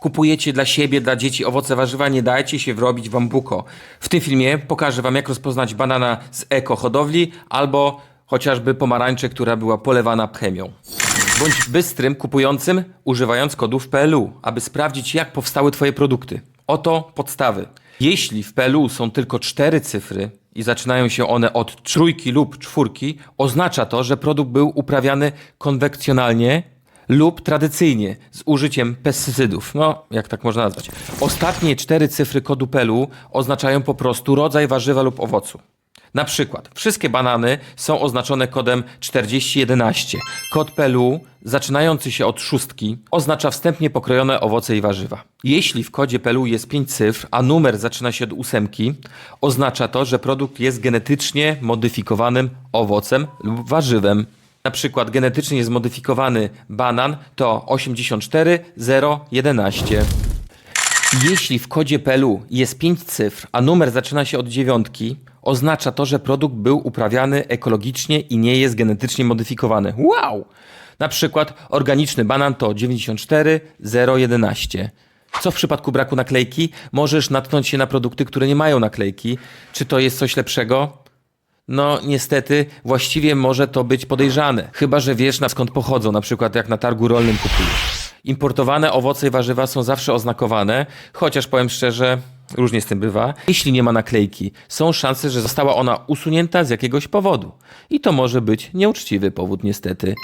Kupujecie dla siebie, dla dzieci owoce, warzywa, nie dajcie się wrobić w bambuko. W tym filmie pokażę wam, jak rozpoznać banana z eko hodowli albo chociażby pomarańczę, która była polewana chemią. Bądź bystrym kupującym, używając kodów PLU, aby sprawdzić, jak powstały Twoje produkty. Oto podstawy. Jeśli w PLU są tylko cztery cyfry i zaczynają się one od trójki lub czwórki, oznacza to, że produkt był uprawiany konwekcjonalnie lub tradycyjnie z użyciem pestycydów. No, jak tak można nazwać. Ostatnie cztery cyfry kodu PLU oznaczają po prostu rodzaj warzywa lub owocu. Na przykład, wszystkie banany są oznaczone kodem 4011. Kod PLU, zaczynający się od szóstki, oznacza wstępnie pokrojone owoce i warzywa. Jeśli w kodzie PLU jest 5 cyfr, a numer zaczyna się od ósemki, oznacza to, że produkt jest genetycznie modyfikowanym owocem lub warzywem. Na przykład genetycznie zmodyfikowany banan to 84011. Jeśli w kodzie PLU jest 5 cyfr, a numer zaczyna się od dziewiątki, oznacza to, że produkt był uprawiany ekologicznie i nie jest genetycznie modyfikowany. Wow! Na przykład organiczny banan to 94011. Co w przypadku braku naklejki? Możesz natknąć się na produkty, które nie mają naklejki. Czy to jest coś lepszego? No, niestety, właściwie może to być podejrzane. Chyba, że wiesz na skąd pochodzą, na przykład jak na targu rolnym kupujesz. Importowane owoce i warzywa są zawsze oznakowane, chociaż powiem szczerze, różnie z tym bywa. Jeśli nie ma naklejki, są szanse, że została ona usunięta z jakiegoś powodu. I to może być nieuczciwy powód, niestety.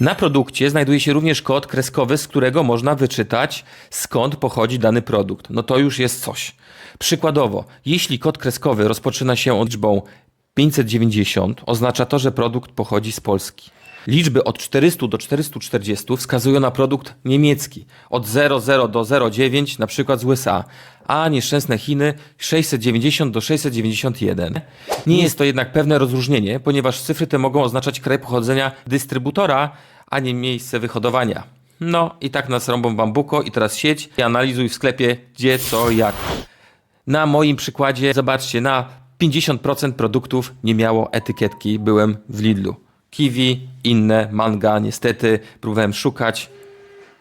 Na produkcie znajduje się również kod kreskowy, z którego można wyczytać, skąd pochodzi dany produkt. No to już jest coś. Przykładowo, jeśli kod kreskowy rozpoczyna się od liczbą 590 oznacza to, że produkt pochodzi z Polski. Liczby od 400 do 440 wskazują na produkt niemiecki, od 00 do 09 na przykład z USA, a nieszczęsne Chiny 690 do 691. Nie jest to jednak pewne rozróżnienie, ponieważ cyfry te mogą oznaczać kraj pochodzenia dystrybutora, a nie miejsce wyhodowania. No i tak nas rąbą bambuko i teraz sieć i analizuj w sklepie gdzie, co, jak. Na moim przykładzie, zobaczcie, na 50% produktów nie miało etykietki. Byłem w Lidlu. Kiwi, inne, manga, niestety próbowałem szukać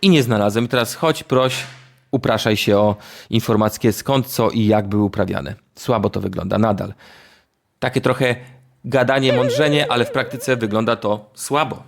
i nie znalazłem. Teraz chodź, proś, upraszaj się o informacje skąd, co i jak były uprawiane. Słabo to wygląda nadal. Takie trochę gadanie, mądrzenie, ale w praktyce wygląda to słabo.